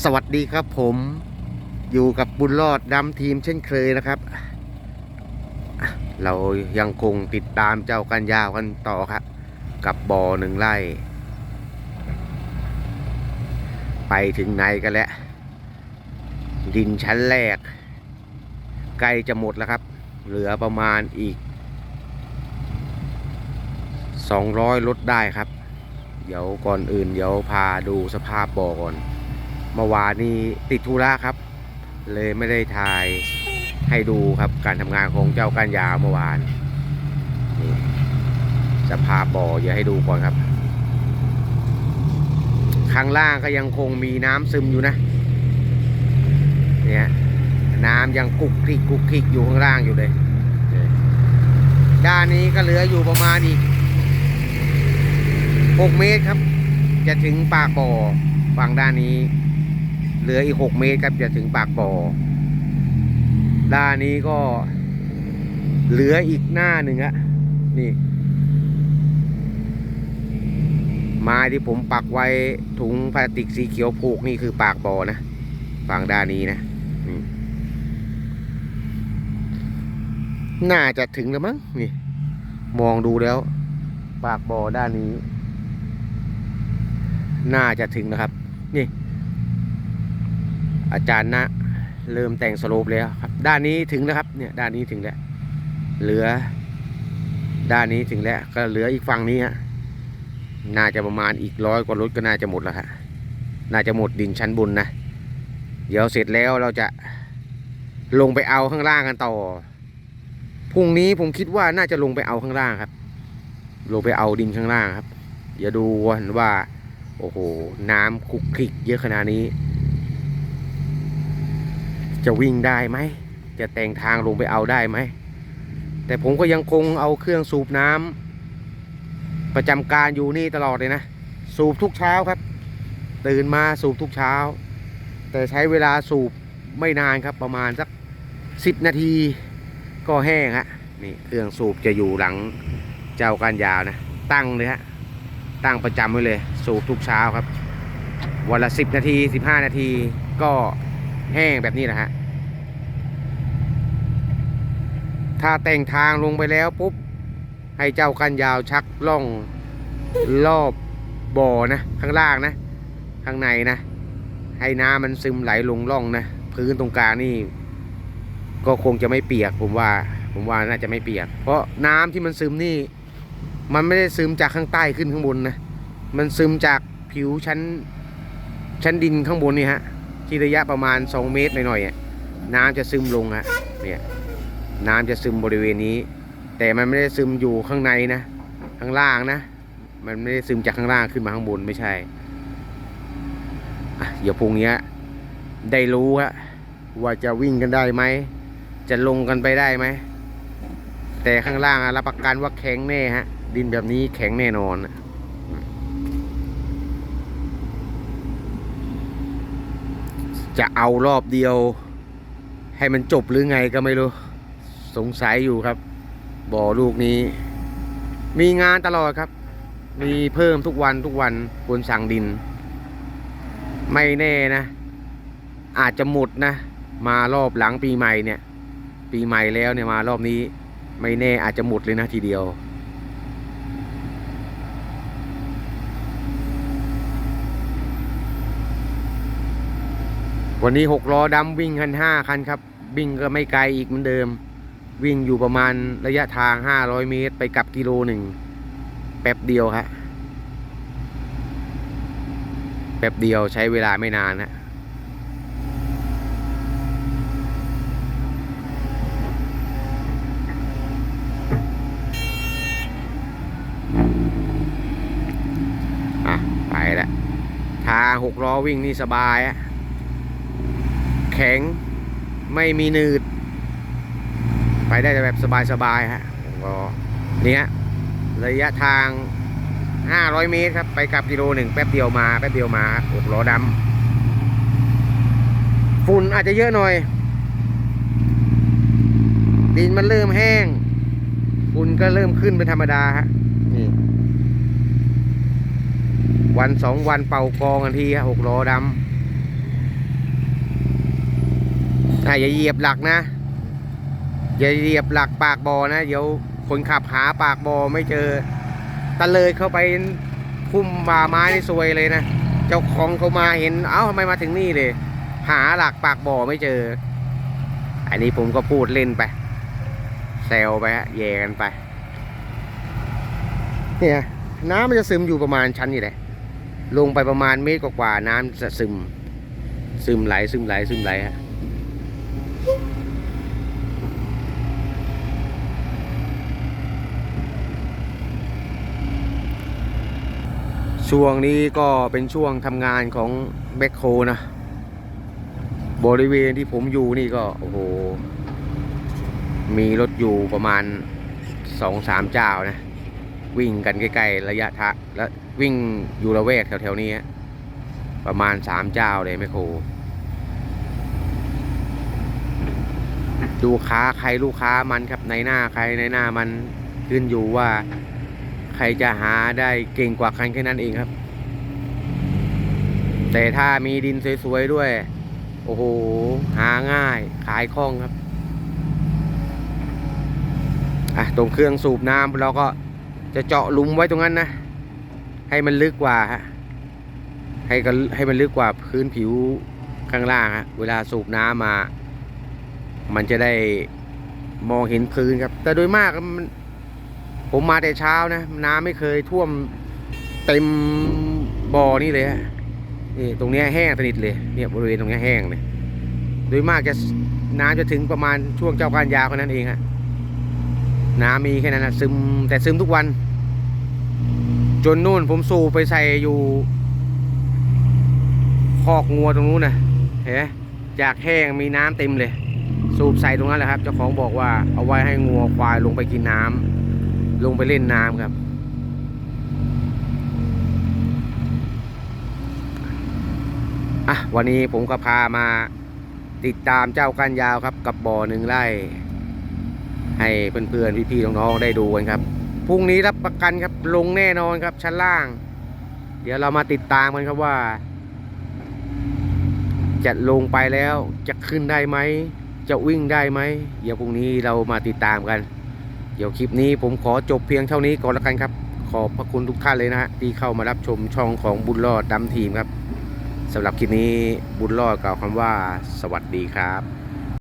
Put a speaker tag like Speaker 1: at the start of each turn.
Speaker 1: สวัสดีครับผมอยู่กับบุญรอดดำทีมเช่นเคยนะครับ เรายังคงติดตามเจ้ากันยาวกันต่อครับ กับบ่อหนึ่งไร่ ไปถึงไหนกันแล้ว ดินชั้นแรก ใกล้จะหมดแล้วครับ เหลือประมาณอีก 200 ลดได้ครับ เดี๋ยวก่อนอื่นเดี๋ยวพาดูสภาพบ่อก่อน เมื่อวานนี้ติดธุระครับ เลยไม่ได้ถ่ายให้ดูครับการทำงานของเจ้าก้านยาวเมื่อวานนี่สภาพบ่อเดี๋ยวให้ดูก่อนครับ ข้างล่างก็ยังคงมีน้ำซึมอยู่นะ เนี่ยน้ำยังกุกคลิกกุกคลิกอยู่ข้างล่างอยู่เลย ด้านนี้ก็เหลืออยู่ประมาณอีก 6 เมตรครับ จะถึงปากบ่อฝั่งด้านนี้ เหลืออีก 6 เมตรครับจะถึงปากบ่อ ด้านนี้ก็เหลืออีกหน้าหนึ่งอะนี่ ไม้ที่ผมปักไว้ถุงพลาสติกสีเขียวผูกนี่คือปากบ่อนะฝั่งด้านนี้นะนี่น่าจะถึงแล้วมั้งนี่ มองดูแล้ว ปากบ่อด้านนี้ น่าจะถึงนะครับ นี่ อาจารย์นะเริ่มแต่งสโลปแล้วครับ ด้านนี้ถึงแล้วครับ เนี่ยด้านนี้ถึงแล้ว เหลือ ด้านนี้ถึงแล้ว ก็เหลืออีกฝั่งนี้ฮะน่าจะประมาณอีกร้อยกว่ารถก็น่าจะหมดแล้วฮะน่าจะหมดดินชั้นบนนะ เดี๋ยวเสร็จแล้วเราจะลงไปเอาข้างล่างกันต่อ พรุ่งนี้ผมคิดว่าน่าจะลงไปเอาข้างล่างครับ ลงไปเอาดินข้างล่างครับเดี๋ยวดูว่า โอ้โห น้ำคุกคลิกเยอะขนาดนี้ จะวิ่งได้ไหม จะแต่งทางลงไปเอาได้ไหม แต่ผมก็ยังคงเอาเครื่องสูบน้ำประจำการอยู่นี่ตลอดเลยนะ สูบทุกเช้าครับ ตื่นมาสูบทุกเช้า แต่ใช้เวลาสูบไม่นานครับประมาณสักสิบนาทีก็แห้งฮะนี่เครื่องสูบจะอยู่หลังเจ้าการยาวนะ ตั้งเลยฮะตั้งประจำไว้เลย สูบทุกเช้าครับ วันละสิบนาทีสิบห้านาทีก็ แห้งแบบนี้แหละฮะ ถ้าแต่งทางลงไปแล้วปุ๊บ ให้เจ้ากันยาวชักล่องรอบบ่อนะ ข้างล่างนะ ข้างในนะ ให้น้ำมันซึมไหลลงร่องนะ พื้นตรงกลางนี่ ก็คงจะไม่เปียกผมว่า ผมว่าน่าจะไม่เปียก เพราะน้ำที่มันซึมนี่ มันไม่ได้ซึมจากข้างใต้ขึ้นข้างบนนะ มันซึมจากผิวชั้นชั้นดินข้างบนนี่ฮะ ที่ระยะประมาณ 2 เมตรหน่อยๆน้ำจะซึมลงฮะเนี่ยน้ำจะซึมบริเวณนี้ แต่มันไม่ได้ซึมอยู่ข้างในนะ ข้างล่างนะ มันไม่ได้ซึมจากข้างล่างขึ้นมาข้างบนไม่ใช่อะเดี๋ยวพรุ่งนี้ได้รู้ฮะว่าจะวิ่งกันได้ไหม จะลงกันไปได้ไหม แต่ข้างล่างอะรับประกันว่าแข็งแน่ฮะ ดินแบบนี้แข็งแน่นอนอะ จะเอารอบเดียว ให้มันจบหรือไงก็ไม่รู้ สงสัยอยู่ครับ บ่อลูกนี้ มีงานตลอดครับ มีเพิ่มทุกวันทุกวันคนสั่งดิน ไม่แน่นะ อาจจะหมดนะ มารอบหลังปีใหม่เนี่ย ปีใหม่แล้วเนี่ยมารอบนี้ ไม่แน่อาจจะหมดเลยนะทีเดียว วันนี้หกล้อดำวิ่งกันห้าคันครับ วิ่งก็ไม่ไกลอีกเหมือนเดิม วิ่งอยู่ประมาณระยะทางห้าร้อยเมตร ไปกลับกิโลหนึ่งแป๊บเดียวครับแป๊บเดียวใช้เวลาไม่นานนะอะ ไปแล้วทางหกล้อวิ่งนี่สบายอะ แข็ง ไม่มีหนืด ไปได้แบบสบายๆฮะก็นี่ฮะระยะทาง 500 เมตรครับ ไปกลับกิโลหนึ่งแป๊บเดียวมาแป๊บเดียวมาหกล้อดำฝุ่นอาจจะเยอะหน่อย ดินมันเริ่มแห้งฝุ่นก็เริ่มขึ้นเป็นธรรมดาฮะนี่วันสองวันเป่ากองกันทีฮะหกล้อดำ อะอย่าเหยียบหลักนะ อย่าเหยียบหลักปากบ่อนะ เดี๋ยวคนขับหาปากบ่อไม่เจอตะเลยเข้าไปพุ่มบ่าไม้นี่ซวยเลยนะ เจ้าของเขามาเห็น เอ้าทำไมมาถึงนี่เลย หาหลักปากบ่อไม่เจอ อันนี้ผมก็พูดเล่นไปแซวไปฮะแย่กันไป เนี่ยน้ำมันจะซึมอยู่ประมาณชั้นนี่แหละ ลงไปประมาณเมตรกว่าๆน้ำจะซึม ซึมไหลซึมไหลซึมไหลฮะ ช่วงนี้ก็เป็นช่วงทำงานของแบคโคนะ บริเวณที่ผมอยู่นี่ก็ โอ้โห มีรถอยู่ประมาณสองสามเจ้านะ วิ่งกันใกล้ๆระยะทะแล้ววิ่งอยู่ระแวกแถวๆนี้ ประมาณสามเจ้าเลยแมคโครดูค้าใครลูกค้ามันครับในหน้าใครในหน้ามันขึ้นอยู่ว่า ใครจะหาได้เก่งกว่ากันแค่นั้นเองครับ แต่ถ้ามีดินสวยๆด้วย โอ้โห หาง่ายขายคล่องครับอะตรงเครื่องสูบน้ำเราก็จะเจาะหลุมไว้ตรงนั้นนะ ให้มันลึกกว่าฮะให้กันให้มันลึกกว่าพื้นผิวข้างล่างฮะเวลาสูบน้ำมา มันจะได้มองเห็นพื้นครับ แต่โดยมากมัน ผมมาแต่เช้านะ น้ำไม่เคยท่วมเต็มบ่อนี่เลยฮะนี่ตรงนี้แห้งสนิทเลยเนี่ยบริเวณตรงนี้แห้งเลย โดยมากจะน้ำจะถึงประมาณช่วงเจ้าการยาวแค่นั้นเองฮะน้ำมีแค่นั้นนะซึมแต่ซึมทุกวัน จนนู่นผมสูบไปใส่อยู่คอกงัวตรงนู้นนะเห็นจากแห้งมีน้ำเต็มเลย สูบใส่ตรงนั้นแหละครับ เจ้าของบอกว่าเอาไว้ให้งัวควายลงไปกินน้ำ ลงไปเล่นน้ำครับอะวันนี้ผมก็พามาติดตามเจ้าก้านยาวครับ กับบ่อหนึ่งไร่ ให้เพื่อนๆพี่ๆน้องๆได้ดูกันครับพรุ่งนี้รับประกันครับลงแน่นอนครับชั้นล่าง เดี๋ยวเรามาติดตามกันครับว่า จะลงไปแล้วจะขึ้นได้ไหม จะวิ่งได้ไหม เดี๋ยวพรุ่งนี้เรามาติดตามกัน เดี๋ยวคลิปนี้ผมขอจบเพียงเท่านี้ก่อนละกันครับ ขอบพระคุณทุกท่านเลยนะฮะที่เข้ามารับชมช่องของบุญรอดดำทีมครับสำหรับคลิปนี้บุญรอดกล่าวคำว่า สวัสดีครับ